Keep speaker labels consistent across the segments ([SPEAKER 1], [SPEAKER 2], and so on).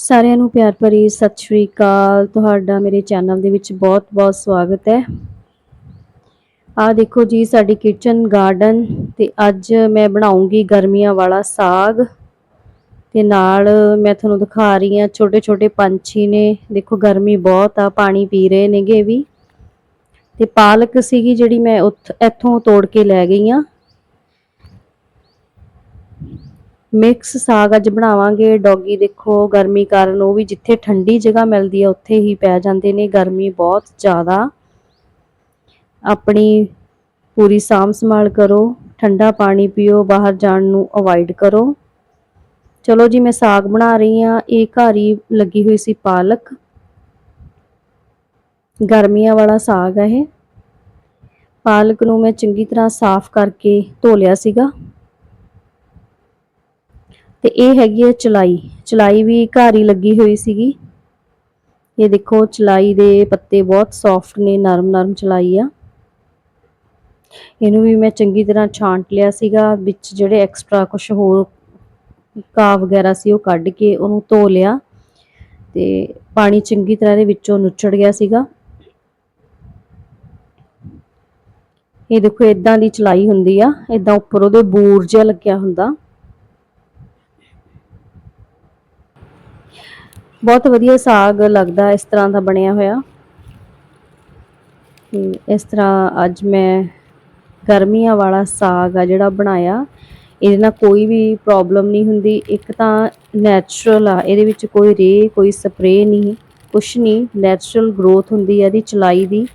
[SPEAKER 1] ਸਾਰਿਆਂ ਨੂੰ ਪਿਆਰ ਭਰੀ ਸਤਿ ਸ਼੍ਰੀ ਅਕਾਲ। ਤੁਹਾਡਾ ਮੇਰੇ ਚੈਨਲ ਦੇ ਵਿੱਚ ਬਹੁਤ-ਬਹੁਤ ਸਵਾਗਤ ਹੈ। ਆ ਦੇਖੋ ਜੀ ਸਾਡੀ ਕਿਚਨ ਗਾਰਡਨ ਤੇ ਅੱਜ ਮੈਂ ਬਣਾਉਂਗੀ ਗਰਮੀਆਂ ਵਾਲਾ ਸਾਗ। ਤੇ ਨਾਲ ਮੈਂ ਤੁਹਾਨੂੰ ਦਿਖਾ ਰਹੀ ਹਾਂ ਛੋਟੇ-ਛੋਟੇ ਪੰਛੀ ਨੇ। ਦੇਖੋ ਗਰਮੀ ਬਹੁਤ ਆ, ਪਾਣੀ ਪੀ ਰਹੇ ਨੇਗੇ ਵੀ। ਤੇ ਪਾਲਕ ਸੀਗੀ ਜਿਹੜੀ ਮੈਂ ਇੱਥੋਂ ਤੋੜ ਕੇ ਲੈ ਗਈ ਆ ਮਿਕਸ ਸਾਗ ਅੱਜ ਬਣਾਵਾਂਗੇ। ਡੌਗੀ ਦੇਖੋ, ਗਰਮੀ ਕਾਰਨ ਉਹ ਵੀ ਜਿੱਥੇ ਠੰਡੀ ਜਗ੍ਹਾ ਮਿਲਦੀ ਹੈ ਉੱਥੇ ਹੀ ਪੈ ਜਾਂਦੇ ਨੇ। ਗਰਮੀ ਬਹੁਤ ਜ਼ਿਆਦਾ। ਆਪਣੀ ਪੂਰੀ ਸਾਂਭ ਸੰਭਾਲ ਕਰੋ, ਠੰਡਾ ਪਾਣੀ ਪੀਓ, ਬਾਹਰ ਜਾਣ ਨੂੰ ਅਵੋਇਡ ਕਰੋ। ਚਲੋ ਜੀ, ਮੈਂ ਸਾਗ ਬਣਾ ਰਹੀ ਹਾਂ। ਇਹ ਘਰ ਹੀ ਲੱਗੀ ਹੋਈ ਸੀ ਪਾਲਕ। ਗਰਮੀਆਂ ਵਾਲਾ ਸਾਗ ਹੈ ਇਹ। ਪਾਲਕ ਨੂੰ ਮੈਂ ਚੰਗੀ ਤਰ੍ਹਾਂ ਸਾਫ਼ ਕਰਕੇ ਧੋ ਲਿਆ ਸੀਗਾ। ਤੇ ਇਹ ਹੈਗੀ ਹੈ ਚਲਾਈ। ਚਲਾਈ ਵੀ ਘਰ ਹੀ ਲੱਗੀ ਹੋਈ ਸੀਗੀ। ਇਹ ਦੇਖੋ, ਚਲਾਈ ਦੇ ਪੱਤੇ ਬਹੁਤ ਸੌਫਟ ਨੇ ਨਰਮ ਨਰਮ ਚਲਾਈ ਆ। ਇਹਨੂੰ ਵੀ ਮੈਂ ਚੰਗੀ ਤਰ੍ਹਾਂ ਛਾਂਟ ਲਿਆ ਸੀਗਾ, ਵਿੱਚ ਜਿਹੜੇ ਐਕਸਟਰਾ ਕੁਝ ਹੋਰ ਕਾ ਵਗੈਰਾ ਸੀ ਉਹ ਕੱਢ ਕੇ ਉਹਨੂੰ ਧੋ ਲਿਆ। ਤੇ ਪਾਣੀ ਚੰਗੀ ਤਰ੍ਹਾਂ ਦੇ ਵਿੱਚੋਂ ਨੁੱਚੜ ਗਿਆ ਸੀਗਾ। ਇਹ ਦੇਖੋ ਇਦਾਂ ਦੀ ਚਲਾਈ ਹੁੰਦੀ ਆ। ਇਦਾਂ ਉੱਪਰ ਉਹਦੇ ਬੂਰ ਜਿਹਾ ਲੱਗਿਆ ਹੁੰਦਾ। ਬਹੁਤ ਵਧੀਆ ਸਾਗ ਲੱਗਦਾ ਇਸ ਤਰ੍ਹਾਂ ਦਾ ਬਣਿਆ ਹੋਇਆ। ਤੇ ਇਸ ਤਰ੍ਹਾਂ ਅੱਜ ਮੈਂ ਗਰਮੀਆਂ ਵਾਲਾ ਸਾਗ ਆ ਜਿਹੜਾ ਬਣਾਇਆ, ਇਹਦੇ ਨਾਲ ਕੋਈ ਵੀ ਪ੍ਰੋਬਲਮ ਨਹੀਂ ਹੁੰਦੀ। ਇੱਕ ਤਾਂ ਨੈਚੁਰਲ ਆ, ਇਹਦੇ ਵਿੱਚ ਕੋਈ ਰੇ, ਕੋਈ ਸਪਰੇ ਨਹੀਂ, ਕੁਛ ਨਹੀਂ ਨੈਚੁਰਲ ਗਰੋਥ ਹੁੰਦੀ ਹੈ ਇਹਦੀ ਚਲਾਈ ਦੀ।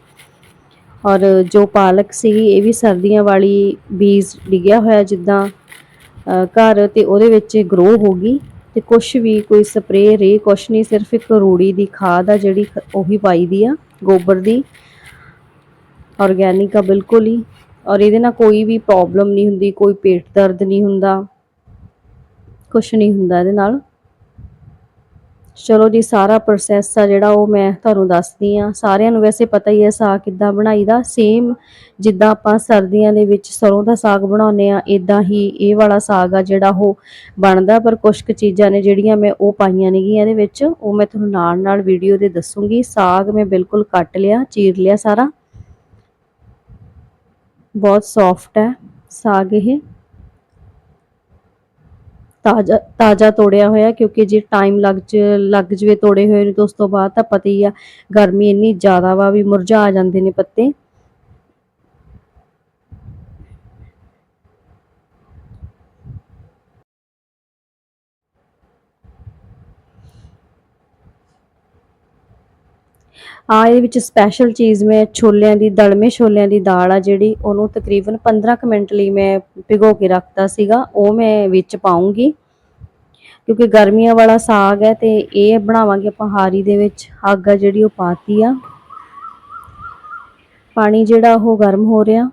[SPEAKER 1] ਔਰ ਜੋ ਪਾਲਕ ਸੀ ਇਹ ਵੀ ਸਰਦੀਆਂ ਵਾਲੀ ਬੀਜ ਡਿੱਗਿਆ ਹੋਇਆ ਜਿੱਦਾਂ ਘਰ ਤੇ ਉਹਦੇ ਵਿੱਚ ਗਰੋ ਹੋ ਗਈ। ਤੇ ਕੁਛ ਵੀ ਕੋਈ ਸਪਰੇ ਰੇ ਕੁਛ ਨਹੀਂ, ਸਿਰਫ ਇੱਕ ਰੂੜੀ ਦੀ ਖਾਦ ਆ ਜਿਹੜੀ ਉਹੀ ਪਾਈ ਦੀ ਆ, ਗੋਬਰ ਦੀ। ਆਰਗੈਨਿਕ ਆ ਬਿਲਕੁਲ ਹੀ। ਔਰ ਇਹਦੇ ਨਾਲ ਕੋਈ ਵੀ ਪ੍ਰੋਬਲਮ ਨਹੀਂ ਹੁੰਦੀ, ਕੋਈ ਪੇਟ ਦਰਦ ਨਹੀਂ ਹੁੰਦਾ। ਕੁਛ ਨਹੀਂ ਹੁੰਦਾ ਇਹਦੇ ਨਾਲ। ਚਲੋ ਜੀ, ਸਾਰਾ ਪ੍ਰੋਸੈਸ ਆ ਜਿਹੜਾ ਉਹ ਮੈਂ ਤੁਹਾਨੂੰ ਦੱਸਦੀ ਆ ਸਾਰਿਆਂ ਨੂੰ ਵੈਸੇ ਪਤਾ ਹੀ ਹੈ, ਸਾਗ ਕਿੱਦਾਂ ਬਣਾਈਦਾ ਸੇਮ ਜਿੱਦਾਂ ਆਪਾਂ ਸਰਦੀਆਂ ਦੇ ਵਿੱਚ ਸਰੋਂ ਦਾ ਸਾਗ ਬਣਾਉਂਦੇ ਆ ਇਦਾਂ ਹੀ ਇਹ ਵਾਲਾ ਸਾਗ ਆ ਜਿਹੜਾ ਉਹ ਬਣਦਾ। ਪਰ ਕੁਝ ਕੁ ਚੀਜ਼ਾਂ ਨੇ ਜਿਹੜੀਆਂ ਮੈਂ ਉਹ ਪਾਈਆਂ ਨੇਗੀਆਂ ਇਹਦੇ ਵਿੱਚ, ਉਹ ਮੈਂ ਤੁਹਾਨੂੰ ਨਾਲ ਨਾਲ ਵੀਡੀਓ ਦੇ ਦੱਸੂਗੀ। ਸਾਗ ਮੈਂ ਬਿਲਕੁਲ ਕੱਟ ਲਿਆ, ਚੀਰ ਲਿਆ ਸਾਰਾ। ਬਹੁਤ ਸੌਫਟ ਹੈ ਸਾਗ ਇਹ। ਤਾਜ਼ਾ ਤਾਜ਼ਾ ਤੋੜਿਆ ਹੋਇਆ, ਕਿਉਂਕਿ ਜੇ ਟਾਈਮ ਲੱਗ ਚ ਲੱਗ ਜਵੇ ਤੋੜੇ ਹੋਏ ਨੂੰ ਤਾਂ ਉਸ ਤੋਂ ਬਾਅਦ ਤਾਂ ਪਤਾ ਹੀ ਆ, ਗਰਮੀ ਇੰਨੀ ਜ਼ਿਆਦਾ ਵਾ ਵੀ ਮੁਰਝਾ ਜਾਂਦੇ ਨੇ ਪੱਤੇ। ਆ ਇਹਦੇ ਵਿੱਚ ਸਪੈਸ਼ਲ ਚੀਜ਼ ਮੈਂ ਛੋਲਿਆਂ ਦੀ, ਦਲਮੇ ਛੋਲਿਆਂ ਦੀ ਦਾਲ ਆ ਜਿਹੜੀ, ਉਹਨੂੰ ਤਕਰੀਬਨ 15 ਕੁ ਮਿੰਟ ਲਈ ਮੈਂ ਭਿਗੋ ਕੇ ਰੱਖਤਾ ਸੀਗਾ, ਉਹ ਮੈਂ ਵਿੱਚ ਪਾਉਂਗੀ ਕਿਉਂਕਿ ਗਰਮੀਆਂ ਵਾਲਾ ਸਾਗ ਹੈ ਤੇ ਇਹ ਬਣਾਵਾਂਗੇ ਆਪਾਂ ਹਾਰੀ ਦੇ ਵਿੱਚ, ਅੱਗ ਆ ਜਿਹੜੀ ਉਹ ਪਾਤੀ ਆ। ਪਾਣੀ ਜਿਹੜਾ ਉਹ ਗਰਮ ਹੋ ਰਿਹਾ।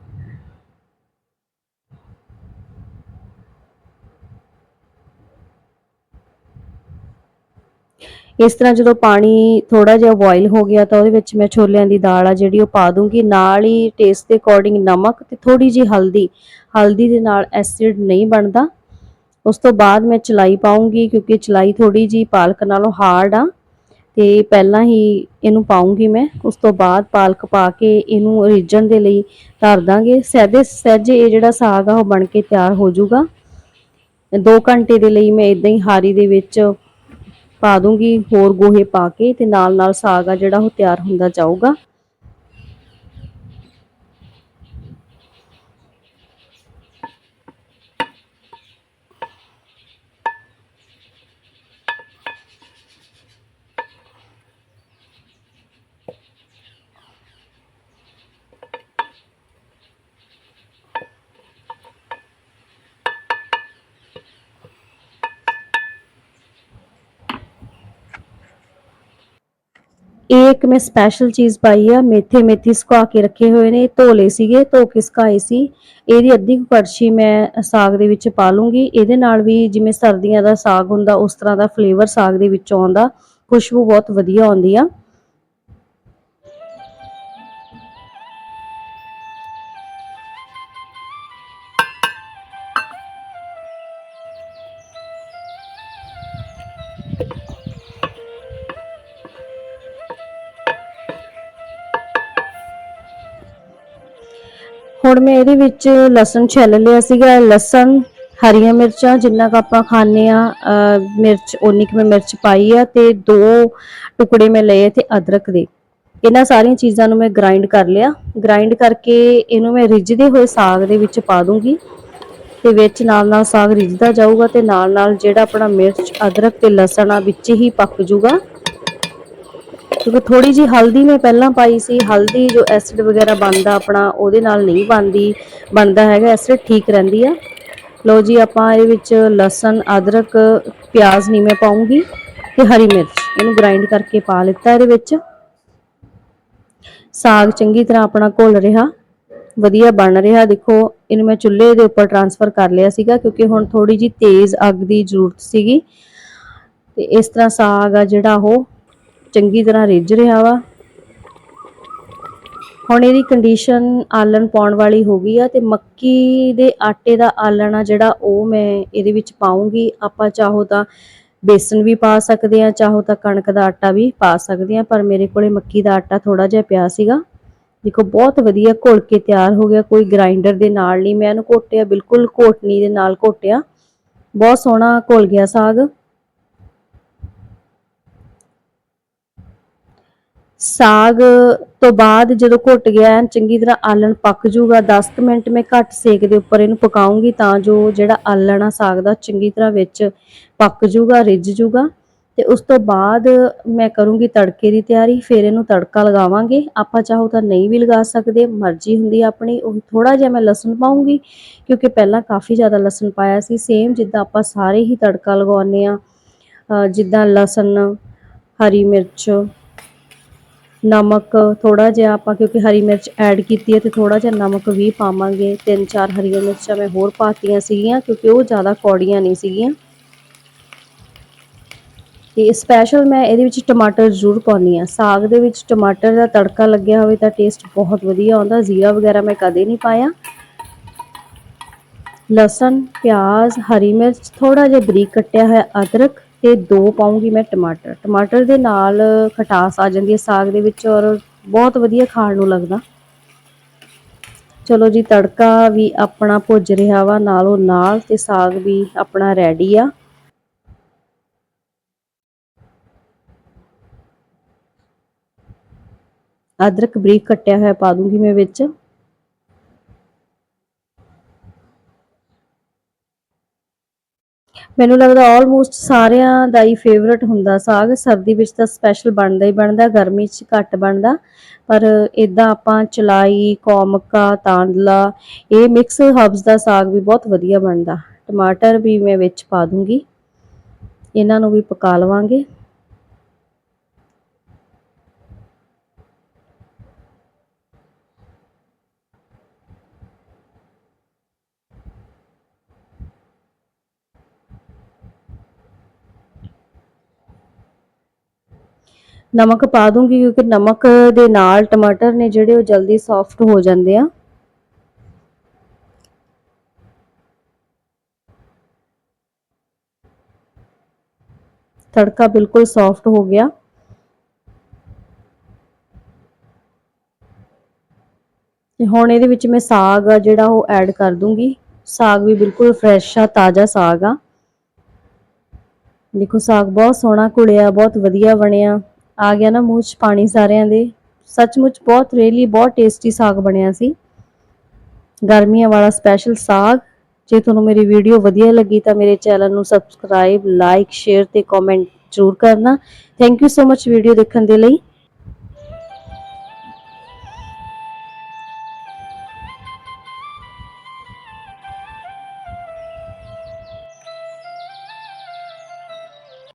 [SPEAKER 1] ਇਸ ਤਰ੍ਹਾਂ ਜਦੋਂ ਪਾਣੀ ਥੋੜਾ ਜਿਹਾ ਬੋਇਲ ਹੋ ਗਿਆ ਤਾਂ ਉਹਦੇ ਵਿੱਚ ਮੈਂ ਛੋਲਿਆਂ ਦੀ ਦਾਲ ਆ ਜਿਹੜੀ ਉਹ ਪਾ ਦੂੰਗੀ। ਨਾਲ ਹੀ ਟੇਸਟ ਦੇ ਅਕੋਰਡਿੰਗ ਨਮਕ ਤੇ ਥੋੜੀ ਜੀ ਹਲਦੀ। ਹਲਦੀ ਦੇ ਨਾਲ ਐਸਿਡ ਨਹੀਂ ਬਣਦਾ। ਉਸ ਤੋਂ ਬਾਅਦ ਮੈਂ ਚਲਾਈ ਪਾਉਂਗੀ ਕਿਉਂਕਿ ਚਲਾਈ ਥੋੜੀ ਜੀ ਪਾਲਕ ਨਾਲੋਂ ਹਾਰਡ ਆ। ਤੇ ਪਹਿਲਾਂ ਹੀ ਇਹਨੂੰ ਪਾਉਂਗੀ ਮੈਂ। ਉਸ ਤੋਂ ਬਾਅਦ ਪਾਲਕ ਪਾ ਕੇ ਇਹਨੂੰ ਰਿੱਝਣ ਦੇ ਲਈ ਧਰ ਦਾਂਗੇ। ਸਹਿਦੇ ਸਹਿਜੇ ਇਹ ਜਿਹੜਾ ਸਾਗ ਆ ਉਹ ਬਣ ਕੇ ਤਿਆਰ ਹੋ ਜਾਊਗਾ। 2 ਘੰਟੇ ਦੇ ਲਈ ਮੈਂ ਇਦਾਂ ਹੀ ਹਾਰੀ ਦੇ ਵਿੱਚ ਪਾ ਦੂੰਗੀ, ਹੋਰ ਗੋਹੇ ਪਾ ਕੇ ਤੇ ਨਾਲ ਨਾਲ ਸਾਗ ਆ ਜਿਹੜਾ ਉਹ ਤਿਆਰ ਹੁੰਦਾ ਜਾਊਗਾ। ਇਹ ਇੱਕ ਮੈਂ ਸਪੈਸ਼ਲ ਚੀਜ਼ ਪਾਈ ਆ, ਮੇਥੇ ਮੇਥੀ ਸੁਕਾ ਕੇ ਰੱਖੇ ਹੋਏ ਨੇ ਧੋ ਲਏ ਸੀਗੇ, ਧੋ ਕੇ ਸੁਕਾਏ ਸੀ। ਇਹਦੀ ਅੱਧੀ ਕੁ ਕੜਛੀ ਮੈਂ ਸਾਗ ਦੇ ਵਿੱਚ ਪਾ ਲੂੰਗੀ। ਇਹਦੇ ਨਾਲ ਵੀ ਜਿਵੇਂ ਸਰਦੀਆਂ ਦਾ ਸਾਗ ਹੁੰਦਾ, ਉਸ ਤਰ੍ਹਾਂ ਦਾ ਫਲੇਵਰ ਸਾਗ ਦੇ ਵਿੱਚ ਆਉਂਦਾ। ਖੁਸ਼ਬੂ ਬਹੁਤ ਵਧੀਆ ਆਉਂਦੀ ਆ। ਹੁਣ ਮੈਂ ਇਹਦੇ ਵਿੱਚ ਲਸਣ ਛਿੱਲ ਲਿਆ ਸੀਗਾ, ਲਸਣ, ਹਰੀਆਂ ਮਿਰਚਾਂ ਜਿੰਨਾ ਕੁ ਆਪਾਂ ਖਾਂਦੇ ਆ ਮਿਰਚ, ਓਨੀ ਕੁ ਮੈਂ ਮਿਰਚ ਪਾਈ ਆ ਤੇ ਦੋ ਟੁਕੜੇ ਮੈਂ ਲਏ ਤੇ ਅਦਰਕ ਦੇ। ਇਹਨਾਂ ਸਾਰੀਆਂ ਚੀਜ਼ਾਂ ਨੂੰ ਮੈਂ ਗ੍ਰਾਈਂਡ ਕਰ ਲਿਆ। ਗ੍ਰਾਈਂਡ ਕਰਕੇ ਇਹਨੂੰ ਮੈਂ ਰਿੱਝਦੇ ਹੋਏ ਸਾਗ ਦੇ ਵਿੱਚ ਪਾ ਦੂੰਗੀ। ਤੇ ਵਿੱਚ ਨਾਲ ਨਾਲ ਸਾਗ ਰਿੱਝਦਾ ਜਾਊਗਾ ਤੇ ਨਾਲ ਨਾਲ ਜਿਹੜਾ ਆਪਣਾ ਮਿਰਚ, ਅਦਰਕ ਤੇ ਲਸਣ ਆ ਵਿੱਚ ਹੀ ਪੱਕ ਜੂਗਾ। ਕਿਉਂਕਿ ਥੋੜੀ ਜੀ ਹਲਦੀ ਮੈਂ ਪਹਿਲਾਂ ਪਾਈ ਸੀ, ਹਲਦੀ ਜੋ ਐਸਿਡ ਵਗੈਰਾ ਬਣਦਾ ਆਪਣਾ, ਉਹਦੇ ਨਾਲ ਨਹੀਂ ਬਣਦੀ, ਬਣਦਾ ਹੈਗਾ ਐਸਿਡ ਠੀਕ ਰਹਿੰਦੀ ਆ। ਲਓ ਜੀ, ਆਪਾਂ ਇਹਦੇ ਵਿੱਚ ਲਸਣ, ਅਦਰਕ, ਪਿਆਜ਼ ਨਹੀਂ ਮੈਂ ਪਾਉਂਗੀ ਤੇ ਹਰੀ ਮਿਰਚ, ਇਹਨੂੰ ਗ੍ਰਾਈਂਡ ਕਰਕੇ ਪਾ ਲਿੱਤਾ ਇਹਦੇ ਵਿੱਚ। ਸਾਗ ਚੰਗੀ ਤਰ੍ਹਾਂ ਆਪਣਾ ਘੁਲ ਰਿਹਾ, ਵਧੀਆ ਬਣ ਰਿਹਾ। ਦੇਖੋ, ਇਹਨੂੰ ਮੈਂ ਚੁੱਲ੍ਹੇ ਦੇ ਉੱਪਰ ਟਰਾਂਸਫਰ ਕਰ ਲਿਆ ਸੀਗਾ, ਕਿਉਂਕਿ ਹੁਣ ਥੋੜੀ ਜੀ ਤੇਜ਼ ਅੱਗ ਦੀ ਜ਼ਰੂਰਤ ਸੀਗੀ। ਤੇ ਇਸ ਤਰ੍ਹਾਂ ਸਾਗ ਆ ਜਿਹੜਾ ਉਹ ਚੰਗੀ ਤਰ੍ਹਾਂ ਰਿੱਝ ਰਿਹਾ ਵਾ। ਹੁਣ ਇਹਦੀ ਕੰਡੀਸ਼ਨ ਆਲਣ ਪਾਉਣ ਵਾਲੀ ਹੋ ਗਈ ਆ ਤੇ ਮੱਕੀ ਦੇ ਆਟੇ ਦਾ ਆਲਣ ਆ ਜਿਹੜਾ ਉਹ ਮੈਂ ਇਹਦੇ ਵਿੱਚ ਪਾਉਂਗੀ। ਆਪਾਂ ਚਾਹੋ ਤਾਂ ਬੇਸਨ ਵੀ ਪਾ ਸਕਦੇ ਆ, ਚਾਹੋ ਤਾਂ ਕਣਕ ਦਾ ਆਟਾ ਵੀ ਪਾ ਸਕਦੇ ਆ, ਪਰ ਮੇਰੇ ਕੋਲੇ ਮੱਕੀ ਦਾ ਆਟਾ ਥੋੜਾ ਜਿਹਾ ਪਿਆ ਸੀਗਾ। ਦੇਖੋ, ਬਹੁਤ ਵਧੀਆ ਘੁਲ ਕੇ ਤਿਆਰ ਹੋ ਗਿਆ, ਕੋਈ ਗ੍ਰਾਈਂਡਰ ਦੇ ਨਾਲ ਨਹੀਂ। ਮੈਂ ਇਹਨੂੰ ਘੋਟਿਆ, ਬਿਲਕੁਲ ਘੋਟਣੀ ਦੇ ਨਾਲ ਘੋਟਿਆ। ਬਹੁਤ ਸੋਹਣਾ ਘੁਲ ਗਿਆ ਸਾਗ। ਸਾਗ ਤੋਂ ਬਾਅਦ ਜਦੋਂ ਘੁੱਟ ਗਿਆ, ਚੰਗੀ ਤਰ੍ਹਾਂ ਆਲਣ ਪੱਕ ਜੂਗਾ 10 ਮਿੰਟ ਮੈਂ ਘੱਟ ਸੇਕ ਦੇ ਉੱਪਰ ਇਹਨੂੰ ਪਕਾਉਂਗੀ ਤਾਂ ਜੋ ਜਿਹੜਾ ਆਲਣ ਆ ਸਾਗ ਦਾ ਚੰਗੀ ਤਰ੍ਹਾਂ ਵਿੱਚ ਪੱਕ ਜੂਗਾ ਰਿੱਝ ਜੂਗਾ ਤੇ ਉਸ ਤੋਂ ਬਾਅਦ ਮੈਂ ਕਰੂੰਗੀ ਤੜਕੇ ਦੀ ਤਿਆਰੀ, ਫਿਰ ਇਹਨੂੰ ਤੜਕਾ ਲਗਾਵਾਂਗੇ। ਆਪਾਂ ਚਾਹੋ ਤਾਂ ਨਹੀਂ ਵੀ ਲਗਾ ਸਕਦੇ, ਮਰਜ਼ੀ ਹੁੰਦੀ ਆਪਣੀ, ਉਹ ਥੋੜਾ ਜਿਹਾ ਮੈਂ ਲਸਣ ਪਾਉਂਗੀ ਕਿਉਂਕਿ ਪਹਿਲਾਂ ਕਾਫੀ ਜ਼ਿਆਦਾ ਲਸਣ ਪਾਇਆ ਸੀ। ਸੇਮ ਜਿੱਦਾਂ ਆਪਾਂ ਸਾਰੇ ਹੀ ਤੜਕਾ ਲਗਾਉਂਦੇ ਆ ਜਿੱਦਾਂ ਲਸਣ, ਹਰੀ ਮਿਰਚ ਨਮਕ ਥੋੜਾ ਜਿਹਾ ਆਪਾਂ ਕਿਉਂਕਿ ਹਰੀ ਮਿਰਚ ਐਡ ਕੀਤੀ ਹੈ ਤੇ ਥੋੜਾ ਜਿਹਾ ਨਮਕ ਵੀ ਪਾਵਾਂਗੇ। ਤਿੰਨ ਚਾਰ ਹਰੀਆਂ ਮਿਰਚਾਂ ਮੈਂ ਹੋਰ ਪਾਤੀਆਂ ਸੀਗੀਆਂ ਕਿਉਂਕਿ ਉਹ ਜ਼ਿਆਦਾ ਕੌੜੀਆਂ ਨਹੀਂ ਸੀਗੀਆਂ। ਤੇ ਸਪੈਸ਼ਲ ਮੈਂ ਇਹਦੇ ਵਿੱਚ ਟਮਾਟਰ ਜ਼ਰੂਰ ਪਾਉਣੀ ਆ ਸਾਗ ਦੇ ਵਿੱਚ ਟਮਾਟਰ ਦਾ ਤੜਕਾ ਲੱਗਿਆ ਹੋਵੇ ਤਾਂ ਟੇਸਟ ਬਹੁਤ ਵਧੀਆ ਆਉਂਦਾ। ਜ਼ੀਰਾ ਵਗੈਰਾ ਮੈਂ ਕਦੇ ਨਹੀਂ ਪਾਇਆ। ਲਸਣ, ਪਿਆਜ਼, ਹਰੀ ਮਿਰਚ ਥੋੜਾ ਜਿਹਾ ਬਰੀਕ ਕੱਟਿਆ ਹੋਇਆ ਅਦਰਕ ਤੇ ਦੋ ਪਾਉਂਗੀ ਮੈਂ ਟਮਾਟਰ। ਟਮਾਟਰ ਦੇ ਨਾਲ ਖਟਾਸ ਆ ਜਾਂਦੀ ਹੈ ਸਾਗ ਦੇ ਵਿੱਚ ਔਰ ਬਹੁਤ ਵਧੀਆ ਖਾਣ ਨੂੰ ਲੱਗਦਾ। ਚਲੋ ਜੀ, ਤੜਕਾ ਵੀ ਆਪਣਾ ਭੁੱਜ ਰਿਹਾ ਵਾ, ਨਾਲੋਂ ਨਾਲ ਤੇ ਸਾਗ ਵੀ ਆਪਣਾ ਰੈਡੀ ਆ। ਅਦਰਕ ਬਰੀਕ ਕੱਟਿਆ ਹੋਇਆ ਪਾ ਦੂੰਗੀ ਮੈਂ ਵਿੱਚ। ਮੈਨੂੰ ਲੱਗਦਾ ਆਲਮੋਸਟ ਸਾਰਿਆਂ ਦਾ ਹੀ ਫੇਵਰਟ ਹੁੰਦਾ ਸਾਗ। ਸਰਦੀ ਵਿੱਚ ਤਾਂ ਸਪੈਸ਼ਲ ਬਣਦਾ ਹੀ ਬਣਦਾ, ਗਰਮੀ 'ਚ ਘੱਟ ਬਣਦਾ। ਪਰ ਇਦਾਂ ਆਪਾਂ ਚਲਾਈ, ਕੌਮਕਾ, ਤਾਂਦਲਾ, ਇਹ ਮਿਕਸ ਹਰਬਸ ਦਾ ਸਾਗ ਵੀ ਬਹੁਤ ਵਧੀਆ ਬਣਦਾ। ਟਮਾਟਰ ਵੀ ਮੈਂ ਵਿੱਚ ਪਾ ਦੂੰਗੀ। ਇਹਨਾਂ ਨੂੰ ਵੀ ਪਕਾ ਲਵਾਂਗੇ। ਨਮਕ ਪਾ ਦੂੰਗੀ ਕਿਉਂਕਿ ਨਮਕ ਦੇ ਨਾਲ ਟਮਾਟਰ ਨੇ ਜਿਹੜੇ ਉਹ ਜਲਦੀ ਸੌਫਟ ਹੋ ਜਾਂਦੇ ਆ। ਤੜਕਾ ਬਿਲਕੁਲ ਸੌਫਟ ਹੋ ਗਿਆ। ਤੇ ਹੁਣ ਇਹਦੇ ਵਿੱਚ ਮੈਂ ਸਾਗ ਆ ਜਿਹੜਾ ਉਹ ਐਡ ਕਰ ਦੂੰਗੀ। ਸਾਗ ਵੀ ਬਿਲਕੁਲ ਫਰੈਸ਼ ਆ, ਤਾਜ਼ਾ ਸਾਗ ਆ। ਦੇਖੋ ਸਾਗ ਬਹੁਤ ਸੋਹਣਾ ਘੁਲਿਆ, ਬਹੁਤ ਵਧੀਆ ਬਣਿਆ। ਆ ਗਿਆ ਨਾ ਮੂੰਹ 'ਚ ਪਾਣੀ ਸਾਰਿਆਂ ਦੇ। ਸੱਚਮੁੱਚ ਬਹੁਤ ਰੇਲੀ ਬਹੁਤ ਟੇਸਟੀ ਸਾਗ ਬਣਿਆ ਸੀ। ਗਰਮੀਆਂ ਵਾਲਾ ਸਪੈਸ਼ਲ ਸਾਗ। ਜੇ ਤੁਹਾਨੂੰ ਮੇਰੀ ਵੀਡੀਓ ਵਧੀਆ ਲੱਗੀ ਤਾਂ ਮੇਰੇ ਚੈਨਲ ਨੂੰ ਸਬਸਕ੍ਰਾਈਬ ਲਾਈਕ ਸ਼ੇਅਰ ਤੇ ਕਮੈਂਟ ਜ਼ਰੂਰ ਕਰਨਾ। Thank you so much video ਦੇਖਣ ਦੇ ਲਈ।